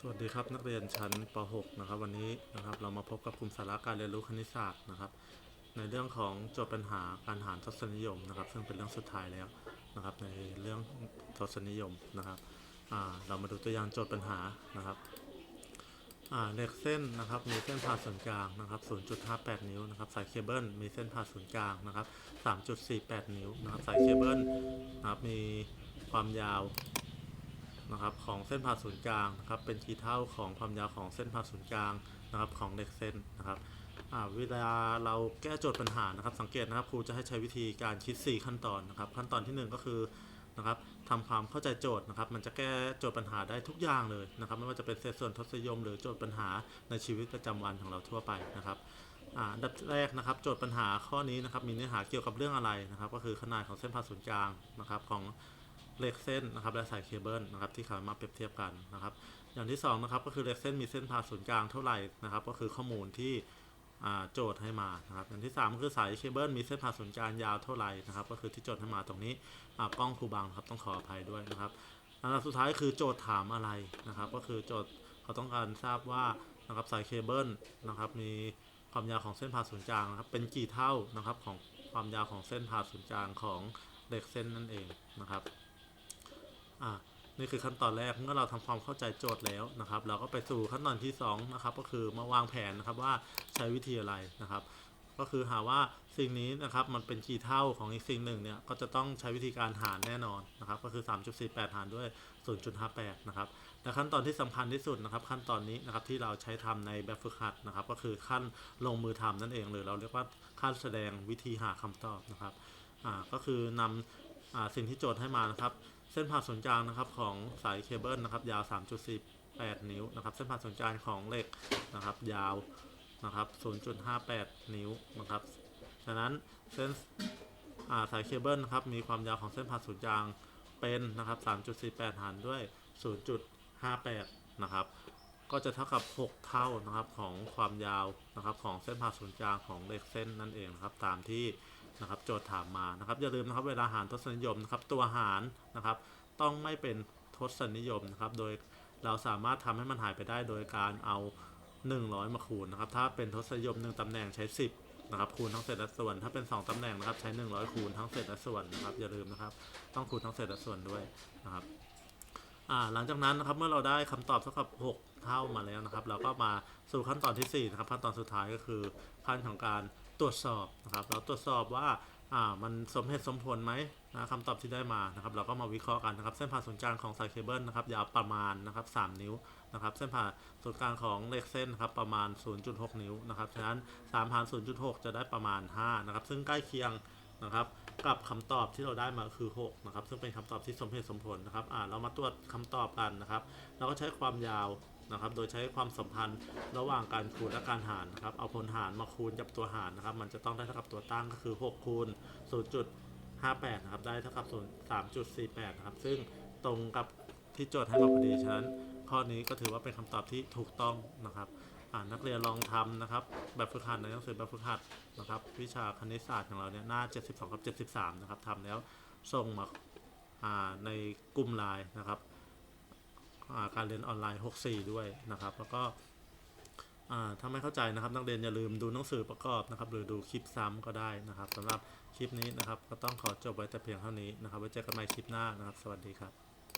สวัสดีครับนักเรียนชั้นป .6 นะครับวันนี้นะครับเรามาพบกับกลุ่มสาระการเรียนรู้คณิตศาสตร์นะครับ ในเรื่องของโจทย์ปัญหาการหารทศนิยมนะครับ ซึ่งเป็นเรื่องสุดท้ายแล้วนะครับ ในเรื่องทศนิยมนะครับอ่าเรามาดูตัวอย่างโจทย์ปัญหานะครับอ่าเหล็กเส้นนะครับมีเส้นผ่าศูนย์กลางนะครับ 0.58 นิ้วนะครับสายเคเบิลมีเส้นผ่าศูนย์กลางนะครับ 3.48 นิ้วนะครับสายเคเบิลนะครับมีความยาว นะครับของเส้นผ่าศูนย์กลางนะครับเป็นกี่เท่าของความยาวของเส้นผ่าศูนย์กลางนะครับของเหล็กเส้นนะครับเวลาเราแก้โจทย์ปัญหานะครับ สังเกตนะครับครูจะให้ใช้วิธีการคิด 4 ขั้นตอนนะครับ ขั้นตอนทีหนึ่1 ก็คือนะครับทำความเข้าใจโจทย์นะครับ มันจะแก้โจทย์ปัญหาได้ทุกอย่างเลยนะครับ ไม่ว่าจะเป็นเศษส่วนทศนิยม หรือโจทย์ปัญหาในชีวิตประจำวันของเราทั่วไปนะครับอ่าอันดับแรกนะครับ โจทย์ปัญหาข้อนี้นะครับมีเนื้อหาเกี่ยวกับเรื่องอะไรนะครับ ก็คือขนาดของเส้นผ่าศูนย์กลางนะครับของ เหล็กเส้นนะครับและสายเคเบิลนะครับที่เขามาเปรียบเทียบกันนะครับ อย่างที่สองนะครับก็คือเหล็กเส้นมีเส้นผ่าศูนย์กลางเท่าไหร่นะครับ ก็คือข้อมูลที่โจทย์ให้มานะครับอย่างที่สามก็คือสายเคเบิลมีเส้นผ่าศูนย์กลางยาวเท่าไหร่นะครับ ก็คือที่โจทย์ให้มาตรงนี้กล้องครูบางครับต้องขออภัยด้วยนะครับอันดับสุดท้ายคือโจทย์ถามอะไรนะครับ ก็คือโจทย์เขาต้องการทราบว่านะครับสายเคเบิลนะครับมีความยาวของเส้นผ่าศูนย์กลางนะครับเป็นกี่เท่านะครับของความยาวของเส้นผ่าศูนย์กลางของเหล็กเส้นนั่นเองนะครับ อ่านี่คือขั้นตอนแรกเมื่อเราทำความเข้าใจโจทย์แล้วนะครับ เราก็ไปสู่ขั้นตอนที่2นะครับก็คือมาวางแผนนะครับว่าใช้วิธีอะไรนะครับ ก็คือหาว่าสิ่งนี้นะครับมันเป็นกี่เท่าของอีกสิ่งหนึ่งเนี่ยก็จะต้องใช้วิธีการหารแน่นอนนะครับก็คือ 3.48 หารด้วย 0.58 นะครับและขั้นตอนที่สำคัญที่สุดนะครับ ขั้นตอนนี้นะครับที่เราใช้ทำในแบบฝึกหัดนะครับ ก็คือขั้นลงมือทำนั่นเองหรือเราเรียกว่าขั้นแสดงวิธีหาคำตอบนะครับอ่าก็คือนำอ่าสิ่งที่โจทย์ให้มานะครับ เส้นผ่าศูนย์กลางนะครับของสายเคเบิลนะครับยาว 3.48 นิ้วนะครับเส้นผ่าศูนย์กลางของเหล็กนะครับยาวนะครับ 0.58 นิ้วนะครับดังนั้นเส้นาสายเคเบิลนะครับมีความยาวของเส้นผ่าศูนย์กลางเป็นนะครับ 3.48 หารด้วย 0.58 นะครับก็จะเท่ากับ 6 เท่านะครับของความยาวนะครับของเส้นผ่าศูนย์กลางของเหล็กเส้นนั่นเองนะครับตามที่ นะครับโจทย์ถามมานะครับอย่าลืมนะครับเวลาหารทศนิยมนะครับตัวหารนะครับ ต้องไม่เป็นทศนิยมนะครับ โดยเราสามารถทำให้มันหายไปได้โดยการเอา 100 มาคูณนะครับ ถ้าเป็นทศนิยม1ตำแหน่งใช้ 10นะครับคูณทั้งเศษและส่วน ถ้าเป็น 2ตำแหน่งนะครับใช้ 100 คูณทั้งเศษและส่วนนะครับอย่าลืมนะครับ ต้องคูณทั้งเศษและส่วนด้วยนะครับหลังจากนั้นนะครับเมื่อเราได้คำตอบเท่ากับ 6 เท่ามาแล้วนะครับ เราก็มาสู่ขั้นตอนทีสี่4นะครับขั้นตอนสุดท้ายก็คือขั้นของการ ตรวจสอบนะครับ เราตรวจสอบว่าอ่ามันสมเหตุสมผลไหมนะคำตอบที่ได้มานะครับ เราก็มาวิเคราะห์กันนะครับ เส้นผ่าศูนย์กลางของสายเคเบิลนะครับยาวประมาณนะครับ3นิ้วนะครับ เส้นผ่าศูนย์กลางของเหล็กเส้นครับประมาณ 0.6 นิ้วนะครับฉะนั้น3หาร0.6 จะได้ประมาณ5นะครับซึ่งใกล้เคียงนะครับกับคำตอบที่เราได้มาคือ6นะครับซึ่งเป็นคำตอบที่สมเหตุสมผลนะครับอ่าเรามาตรวจคำตอบกันนะครับ เราก็ใช้ความยาว นะครับ โดยใช้ความสัมพันธ์ระหว่างการคูณและการหารนะครับ เอาผลหารมาคูณกับตัวหารนะครับ มันจะต้องได้เท่ากับตัวตั้งก็คือ 6 คูณ 0.58 นะครับ ได้เท่ากับ0 3.48 นะครับ ซึ่งตรงกับที่โจทย์ให้มาพอดีฉะนั้นข้อนี้ก็ถือว่าเป็นคำตอบที่ถูกต้องนะครับอ่านักเรียนลองทำนะครับ แบบฝึกหัดในหนังสือแบบฝึกหัดนะครับ วิชาคณิตศาสตร์ของเราเนี่ยหน้า 72 กับ 73 นะครับทำแล้วส่งมาาในกลุ่มไลน์นะครับ การเรียนออนไลน์ 64 ด้วยนะครับ แล้วก็ถ้าไม่เข้าใจนะครับนักเรียนอย่าลืมดูหนังสือประกอบนะครับ หรือดูคลิปซ้ำก็ได้นะครับสำหรับคลิปนี้นะครับ ก็ต้องขอจบไว้แต่เพียงเท่านี้นะครับไว้เจอกันใหม่คลิปหน้านะครับ สวัสดีครับ